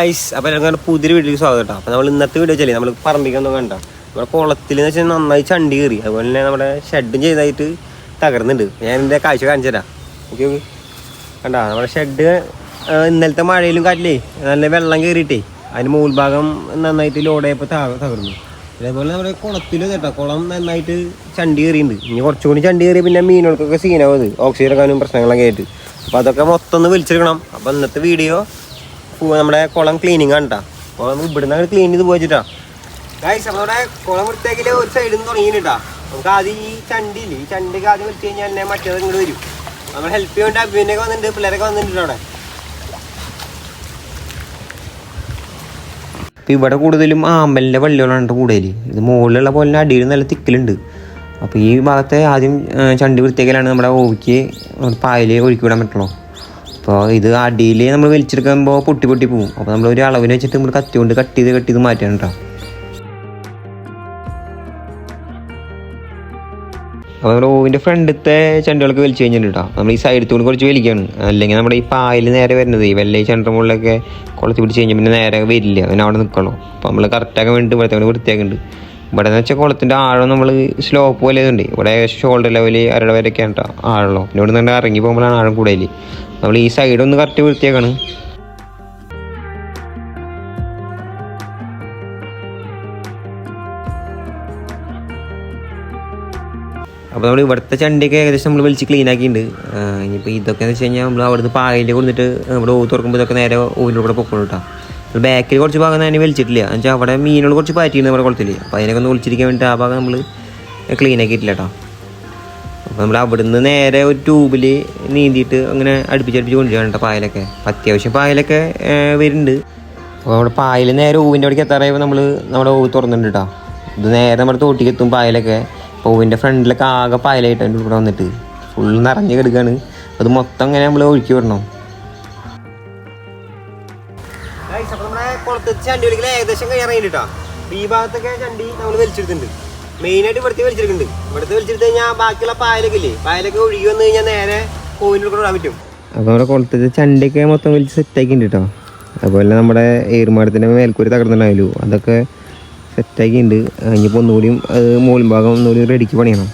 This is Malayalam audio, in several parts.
ഐസ് അപ്പോൾ ഞങ്ങൾ പുതിയൊരു വീട്ടിലേക്ക് സ്വാഗതം കേട്ടോ. അപ്പോൾ നമ്മൾ ഇന്നത്തെ വീഡിയോ വെച്ചാലേ നമ്മൾ പറമ്പിക്കൊന്നും കണ്ട. നമ്മുടെ കുളത്തിൽ എന്ന് വെച്ചാൽ നന്നായി ചണ്ടി കയറി. അതുപോലെ തന്നെ നമ്മുടെ ഷെഡും ചെയ്തായിട്ട് തകർന്നുണ്ട് ഞാൻ എന്റെ കാഴ്ച കാണിച്ചു തരാം. ഓക്കെ ഓക്കെ കണ്ട? നമ്മുടെ ഷെഡ് ഇന്നലത്തെ മഴയിലും കാറ്റിലേ നല്ല വെള്ളം കയറിയിട്ടേ അതിന് മുകൾ ഭാഗം നന്നായിട്ട് ലോഡായപ്പോൾ തകർന്നു. അതേപോലെ നമ്മുടെ കുളത്തിൽ കേട്ടോ കുളം നന്നായിട്ട് ചണ്ടി കയറിയിട്ടുണ്ട്. ഇനി കുറച്ചുകൂടി ചണ്ടി കയറി പിന്നെ മീനുകൾക്കൊക്കെ സീനാവും അത്. ഓക്സിജൻ എടുക്കാനും പ്രശ്നങ്ങളൊക്കെ ആയിട്ട്. അപ്പോൾ അതൊക്കെ മൊത്തം ഒന്ന് വലിച്ചെടുക്കണം. അപ്പോൾ ഇന്നത്തെ വീഡിയോ നമ്മുടെ കുളം ക്ലീനിങ് ആണ് കേട്ടോ കുളം ഇവിടുന്ന് ക്ലീൻ ചെയ്ത് പോയിട്ടാ ഗൈസ് നമ്മുടെ കുളം വൃത്തിയാക്കിയില്ല ഒരു സൈഡിൽ നിന്ന് തുടങ്ങിയിട്ടാ നമുക്ക് ആദ്യം ഈ ചണ്ടിയില്ലേ ഈ ചണ്ടിക്ക് ആദ്യം വൃത്തി കഴിഞ്ഞാൽ തന്നെ മറ്റേത് ഇങ്ങോട്ട് വരും. നമ്മൾ ഹെൽപ്പ് ചെയ്യേണ്ട അഭിനയൊക്കെ വന്നിട്ടുണ്ട് പിള്ളേരൊക്കെ വന്നിട്ടുണ്ട് അവിടെ അപ്പോൾ ഇവിടെ കൂടുതലും ആമ്പലിന്റെ വള്ളികളാണ് കൂടുതൽ ഇത് മുകളിലുള്ള പോലെ അടിയിൽ നല്ല തിക്കലുണ്ട്. അപ്പോൾ ഈ ഭാഗത്തെ ആദ്യം ചണ്ടി വൃത്തിയാക്കലാണ് നമ്മുടെ ഓവിക്ക് പായൽ ഒഴുക്കി വിടാൻ പറ്റുള്ളൂ. അപ്പോൾ ഇത് അടിയിൽ നമ്മൾ വലിച്ചെടുക്കുമ്പോൾ പൊട്ടി പൊട്ടി പോകും അപ്പോൾ നമ്മൾ ഒരു അളവിന് വെച്ചിട്ട് നമ്മൾ കത്തി കൊണ്ട് കട്ട് ചെയ്ത് കട്ട് ചെയ്ത് മാറ്റണം കേട്ടോ അപ്പോൾ നമ്മൾ ഓവിന്റെ ഫ്രണ്ടത്തെ ചെണ്ടുകൾക്ക് വലിച്ചു കഴിഞ്ഞിട്ടുണ്ട് കേട്ടോ നമ്മൾ ഈ സൈഡിൽ കൂടി കുറച്ച് വലിക്കുകയാണ് അല്ലെങ്കിൽ നമ്മുടെ ഈ പായൽ നേരെ വരുന്നത് ഈ വെള്ളി ചെണ്ട മുകളിലൊക്കെ കുളത്തി പിടിച്ച് കഴിഞ്ഞാൽ പിന്നെ നേരെ വരില്ല. അതിന് അവിടെ അപ്പോൾ നമ്മൾ കറക്റ്റാക്കാൻ വേണ്ടി ഇവിടുത്തെ വൃത്തിയാക്കുന്നുണ്ട് ഇവിടെ എന്ന് വെച്ചാൽ കുളത്തിന്റെ ആഴം നമ്മൾ സ്ലോപ്പ് പോലെ ഉണ്ട് ഇവിടെ ഷോൾഡർ ലെവൽ അരട വരെയൊക്കെയാണ് കേട്ടോ ആഴമുള്ളൂ പിന്നെ ഇവിടെ നിന്ന് ഇറങ്ങി പോകുമ്പോഴാണ് ആഴം കൂടുതൽ നമ്മൾ ഈ സൈഡ് ഒന്ന് കറക്റ്റ് വൃത്തിയാക്കാണ്. അപ്പോൾ നമ്മൾ ഇവിടുത്തെ ചണ്ടിയൊക്കെ ഏകദേശം നമ്മൾ വലിച്ച് ക്ലീൻ ആക്കിയിട്ടുണ്ട്. ഇനിയിപ്പോൾ ഇതൊക്കെ എന്ന് വെച്ച് കഴിഞ്ഞാൽ നമ്മൾ അവിടുന്ന് പായയിൽ കൊടുത്തിട്ട് നമ്മുടെ ഓ തുറക്കുമ്പോൾ ഇതൊക്കെ നേരെ ഓയിലൂടെ കൂടെ പൊക്കോളൂ കേട്ടോ ബാക്കിൽ കുറച്ച് ഭാഗം തന്നെ വലിച്ചിട്ടില്ല. എന്ന് വെച്ചാൽ അവിടെ മീനുകൾ കുറച്ച് പാറ്റിയിരുന്നു നമ്മുടെ കുളത്തിൽ അപ്പോൾ അതിനൊക്കെ ഒന്ന് വിളിച്ചിരിക്കാൻ വേണ്ടിയിട്ട് ആ ഭാഗം നമ്മൾ ക്ലീൻ ആക്കിയിട്ടില്ല കേട്ടോ അപ്പോൾ നമ്മൾ അവിടുന്ന് നേരെ ഒരു ട്യൂബിൽ നീന്തിയിട്ട് അങ്ങനെ അടുപ്പിച്ചടുപ്പിച്ച് കൊണ്ടുവരണം കേട്ടോ പായലൊക്കെ. അത്യാവശ്യം പായലൊക്കെ വരുന്നുണ്ട്. അപ്പോൾ അവിടെ പായൽ നേരെ ഊവിന്റെ അവിടേക്ക് എത്താറായപ്പോൾ നമ്മൾ നമ്മുടെ ഊവ് തുറന്നിട്ടുണ്ട് കേട്ടോ ഇത് നേരെ നമ്മുടെ തോട്ടിക്ക് എത്തും പായലൊക്കെ. അപ്പോൾ ഊവിന്റെ ഫ്രണ്ടിലൊക്കെ ആകെ പായലായിട്ടുണ്ട് ഇവിടെ വന്നിട്ട്. ഫുൾ നിറഞ്ഞ് കിടക്കുകയാണ് അത് മൊത്തം അങ്ങനെ നമ്മൾ ഒഴുക്കി വിടണം. നമ്മുടെ കുളത്ത് ചണ്ടി വലിക്കൽ ഏകദേശം കഴിയാറായിട്ടാ ഈ ഭാഗത്തൊക്കെ ചണ്ടി നമ്മൾ വലിച്ചെടുത്തിട്ടുണ്ട്. മെയിനായിട്ട് ഇവിടുത്തെ വലിച്ചെടുക്കുന്നുണ്ട്. ഇവിടുത്തെ വലിച്ചെടുത്ത് കഴിഞ്ഞാൽ ബാക്കിയുള്ള പായലൊക്കെ ഇല്ലേ? പായലൊക്കെ ഒഴുകി വന്നു കഴിഞ്ഞാൽ നേരെ കോവിന്റെ കൂടെ ഇടാൻ പറ്റും. അപ്പോൾ നമ്മുടെ കുളത്തെ ചണ്ടിയൊക്കെ മൊത്തം വലിച്ച് സെറ്റാക്കിയിട്ടുണ്ട് കേട്ടോ അതുപോലെ നമ്മുടെ ഏറുമാടത്തിന്റെ മേൽക്കൂരി തകർന്നിട്ടുണ്ടായാലും അതൊക്കെ സെറ്റാക്കിയിട്ടുണ്ട് ഇനിയിപ്പോൾ ഒന്നുകൂടിയും മൂലം ഭാഗം ഒന്നുകൂടി റെഡിക്ക് പണിയണം.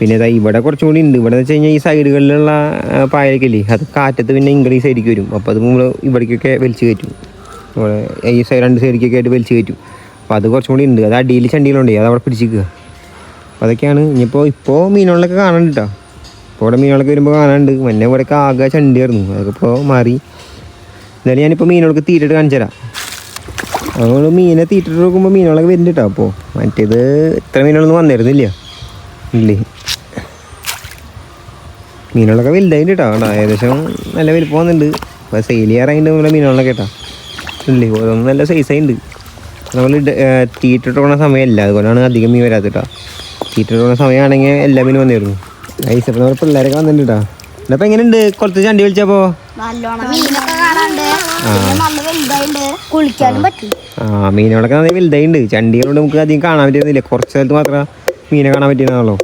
പിന്നെ ഇതാ ഇവിടെ കുറച്ചും കൂടി ഉണ്ട്. ഇവിടെ വെച്ച് കഴിഞ്ഞാൽ ഈ സൈഡുകളിലുള്ള ആ, പായലൊക്കെ അത് കാറ്റത്ത് പിന്നെ ഇൻക്രീസ് ആയിരിക്കും വരും. അപ്പോൾ അത് നമ്മൾ ഇവിടേക്കൊക്കെ വലിച്ചു കയറ്റും. ഈ സൈഡ് രണ്ട് സൈഡിലേക്കൊക്കെ ആയിട്ട് വലിച്ചു കയറ്റും. അപ്പോൾ അത് കുറച്ചും കൂടി ഉണ്ട്. അത് അടിയിൽ ചണ്ടിയിലുണ്ട്. അത് അവിടെ പിടിച്ചിരിക്കുക. അപ്പോൾ അതൊക്കെയാണ്. ഇനിയിപ്പോൾ ഇപ്പോൾ മീനുകളിലൊക്കെ കാണാനുണ്ട് കേട്ടോ ഇപ്പോൾ ഇവിടെ മീനുകളൊക്കെ വരുമ്പോൾ കാണാനുണ്ട്. മുന്നേ ഇവിടെയൊക്കെ ആകെ ചണ്ടിയായിരുന്നു. അതൊക്കെ ഇപ്പോൾ മാറി. എന്നാലും ഞാനിപ്പോൾ മീനുകൾക്ക് തീറ്റിട്ട് കാണിച്ചു തരാം നമ്മൾ മീനെ തീറ്റിട്ട് നോക്കുമ്പോൾ മീനുകളൊക്കെ വരുന്നുണ്ട് കേട്ടോ അപ്പോൾ മറ്റേത് ഇത്ര മീനുകളൊന്നും വന്നിരുന്നില്ല. ഇല്ലേ? മീനുകളൊക്കെ വലുതായിട്ട് കേട്ടോ കേട്ടോ ഏകദേശം നല്ല വലിപ്പം വന്നിട്ടുണ്ട്. അപ്പോൾ സെയിൽ ചെയ്യാറായിട്ട് നമ്മുടെ മീനുകളൊക്കെ കേട്ടോ ഇല്ലേ? ഓരോന്നും നല്ല സൈസായിട്ടുണ്ട് നമ്മൾ തീറ്റിട്ട് പോകുന്ന സമയമല്ല. അതുകൊണ്ടാണ് അധികം മീൻ വരാത്തത് കേട്ടോ തീറ്റിട്ട് പോകുന്ന സമയമാണെങ്കിൽ എല്ലാ മീനും വന്നിരുന്നു. ഐസ് അപ്പോൾ നമ്മുടെ പിള്ളേരൊക്കെ വന്നിട്ടുണ്ട് കേട്ടോ എന്നപ്പോൾ എങ്ങനെയുണ്ട്? കുറച്ച് ചണ്ടി വിളിച്ചപ്പോൾ ആ. മീനുകളൊക്കെ നല്ല വലുതായിട്ടുണ്ട്. ചണ്ടികളോട് നമുക്ക് അധികം കാണാൻ പറ്റുന്നില്ല കുറച്ച് സ്ഥലത്ത് മാത്രമേ മീനെ കാണാൻ പറ്റുന്നുള്ളൂ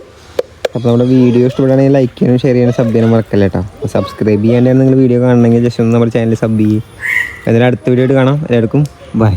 അപ്പോൾ നമ്മുടെ വീഡിയോ ഇഷ്ടപ്പെടുകയാണെങ്കിൽ ലൈക്ക് ചെയ്യാനും ഷെയർ ചെയ്യാനും സബ് ചെയ്യാനും മറക്കല്ല കേട്ടോ സബ്സ്ക്രൈബ് ചെയ്യാൻ നിങ്ങൾ വീഡിയോ കാണണമെങ്കിൽ ജസ്റ്റ് ഒന്ന് നമ്മുടെ ചാനൽ സബ് ചെയ്യും. എന്നാലും അടുത്ത വീഡിയോ ആയിട്ട് കാണാം. എല്ലാവർക്കും ബൈ